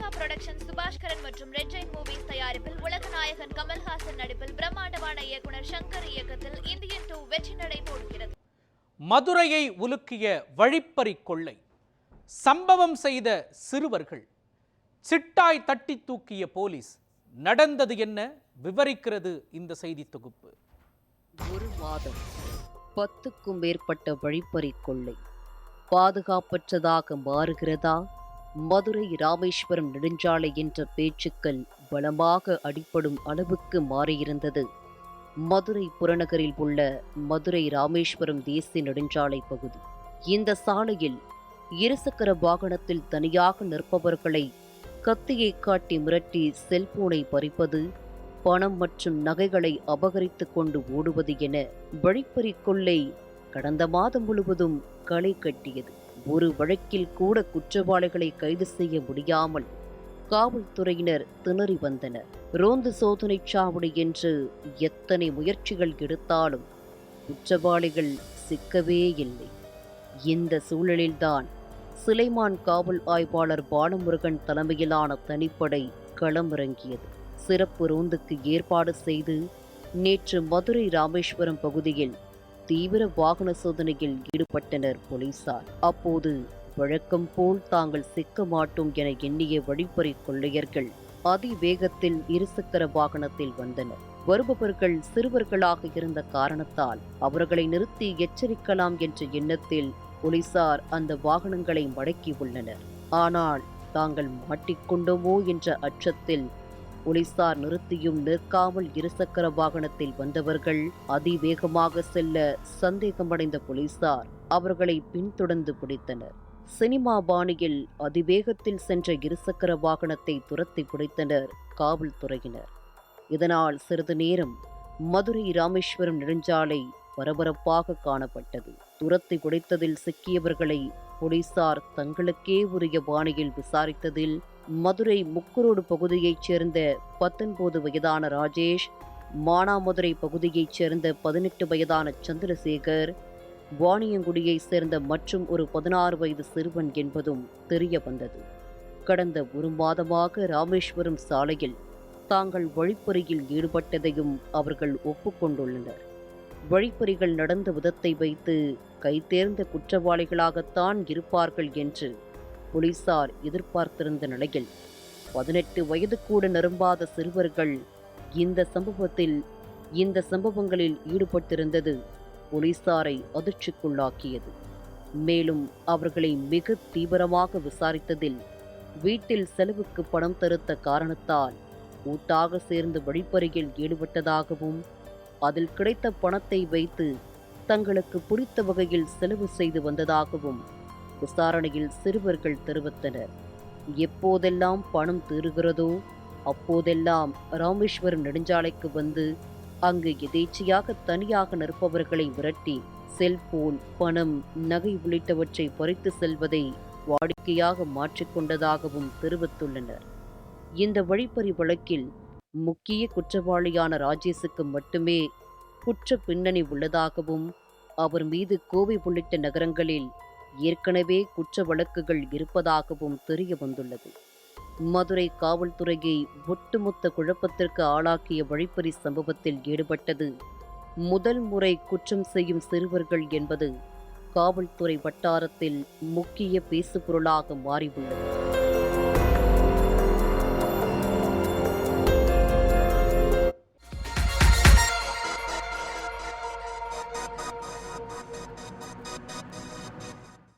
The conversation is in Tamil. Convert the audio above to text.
லைகா புரொடக்ஷன் சுபாஷ்கரன் மற்றும் ரெட் ஜெயின் மூவிஸ் தயாரிப்பில் உலகநாயகன் கமல்ஹாசன் நடிப்பில் பிரம்மாண்டமான இயக்குனர் சங்கர் இயக்கத்தில் இந்தியன் டூ வெற்றி நடை போடுகிறது. மதுரையை உலுக்கிய வழிப்பறி கொள்ளை. சம்பவம் செய்த சிறுவர்கள். சிட்டாய் தட்டி தூக்கிய போலீஸ். நடந்தது என்ன? விவரிக்கிறது இந்த செய்தி தொகுப்பு. ஒரு மாதம் பத்துக்கும் மேற்பட்ட வழிப்பறி கொள்ளை. பாதுகாப்பற்றதாக மாறுகிறதா? மதுரை ராமேஸ்வரம் நெடுஞ்சாலை என்ற பேச்சுக்கள் பலமாக அடிப்படும் அளவுக்கு மாறியிருந்தது. மதுரை புறநகரில் உள்ள மதுரை ராமேஸ்வரம் தேசிய நெடுஞ்சாலை பகுதி. இந்த சாலையில் இருசக்கர வாகனத்தில் தனியாக நிற்பவர்களை கத்தியை காட்டி மிரட்டி செல்போனை பறிப்பது பணம் மற்றும் நகைகளை அபகரித்து கொண்டு ஓடுவது என வழிப்பறி கொள்ளை கடந்த மாதம் முழுவதும் களை கட்டியது. ஒரு வழக்கில் கூட குற்றவாளிகளை கைது செய்ய முடியாமல் காவல்துறையினர் திணறி வந்தனர். ரோந்து சோதனை சாவடி என்று எத்தனை முயற்சிகள் எடுத்தாலும் குற்றவாளிகள் சிக்கவே இல்லை. இந்த சூழலில்தான் சிலைமான் காவல் ஆய்வாளர் பாலமுருகன் தலைமையிலான தனிப்படை களமிறங்கியது. சிறப்பு ரோந்துக்கு ஏற்பாடு செய்து நேற்று மதுரை ராமேஸ்வரம் பகுதியில் தீவிர வாகன சோதனையில் ஈடுபட்டனர் போலீசார். அப்போது வழக்கம் போல் தாங்கள் சிக்க மாட்டோம் என எண்ணிய வழிப்பறி கொள்ளையர்கள் அதிவேகத்தில் இருசக்கர வாகனத்தில் வந்தனர். வருபவர்கள் சிறுவர்களாக இருந்த காரணத்தால் அவர்களை நிறுத்தி எச்சரிக்கலாம் என்ற எண்ணத்தில் போலீசார் அந்த வாகனங்களை மடக்கி உள்ளனர். ஆனால் தாங்கள் மாட்டிக்கொண்டோமோ என்ற அச்சத்தில் போலீசார் நிறுத்தியும் நிற்காமல் இருசக்கர வாகனத்தில் வந்தவர்கள் அதிவேகமாக செல்ல சந்தேகமடைந்த போலீசார் அவர்களை பின்தொடர்ந்து பிடித்தனர். சினிமா பாணியில் அதிவேகத்தில் சென்ற இருசக்கர வாகனத்தை துரத்தி பிடித்தனர் காவல்துறையினர். இதனால் சிறிது நேரம் மதுரை ராமேஸ்வரம் நெடுஞ்சாலை பரபரப்பாக காணப்பட்டது. துரத்தி பிடித்ததில் சிக்கியவர்களை போலீசார் தங்களுக்கே உரிய பாணியில் விசாரித்ததில் மதுரை முக்குரோடு பகுதியைச் சேர்ந்த பத்தொன்பது வயதான ராஜேஷ் மானாமதுரை பகுதியைச் சேர்ந்த பதினெட்டு வயதான சந்திரசேகர் வாணியங்குடியைச் சேர்ந்த மற்றும் ஒரு பதினாறு வயது சிறுவன் என்பதும் தெரிய வந்தது. கடந்த ஒரு மாதமாக ராமேஸ்வரம் சாலையில் தாங்கள் வழிப்பறியில் ஈடுபட்டதையும் அவர்கள் ஒப்புக்கொண்டுள்ளனர். வழிப்பறிகள் நடந்த விதத்தை வைத்து கைதேர்ந்த குற்றவாளிகளாகத்தான் இருப்பார்கள் என்று போலீசார் எதிர்பார்த்திருந்த நிலையில் பதினெட்டு வயது கூட நிரம்பாத சிறுவர்கள் இந்த சம்பவத்தில் இந்த சம்பவங்களில் ஈடுபட்டிருந்தது போலீசாரை அதிர்ச்சிக்குள்ளாக்கியது. மேலும் அவர்களை மிக தீவிரமாக விசாரித்ததில் வீட்டில் செலவுக்கு பணம் தருத்த காரணத்தால் கூட்டாக சேர்ந்து வழிப்பறியில் ஈடுபட்டதாகவும் அதில் கிடைத்த பணத்தை வைத்து தங்களுக்கு பிடித்த வகையில் செலவு செய்து வந்ததாகவும் விசாரணையில் சிறுவர்கள் தெரிவித்தனர். எப்போதெல்லாம் பணம் தீருகிறதோ அப்போதெல்லாம் ராமேஸ்வரம் நெடுஞ்சாலைக்கு வந்து அங்கு எதேச்சையாக தனியாக நிற்பவர்களை விரட்டி செல்போன் பணம் நகை உள்ளிட்டவற்றை பறித்து செல்வதை வாடிக்கையாக மாற்றிக்கொண்டதாகவும் தெரிவித்துள்ளனர். இந்த வழிப்பறி வழக்கில் முக்கிய குற்றவாளியான ராஜேஷுக்கு மட்டுமே குற்ற பின்னணி உள்ளதாகவும் அவர் மீது கோவை உள்ளிட்ட நகரங்களில் ஏற்கனவே குற்ற வழக்குகள் இருப்பதாகவும் தெரிய வந்துள்ளது மதுரை காவல்துறையை ஒட்டுமொத்த குழப்பத்திற்கு ஆளாக்கிய வழிப்பறி சம்பவத்தில் ஈடுபட்டது. முதல் முறை குற்றம் செய்யும் சிறுவர்கள் என்பது காவல்துறை வட்டாரத்தில் முக்கிய பேசுபொருளாக மாறியுள்ளது.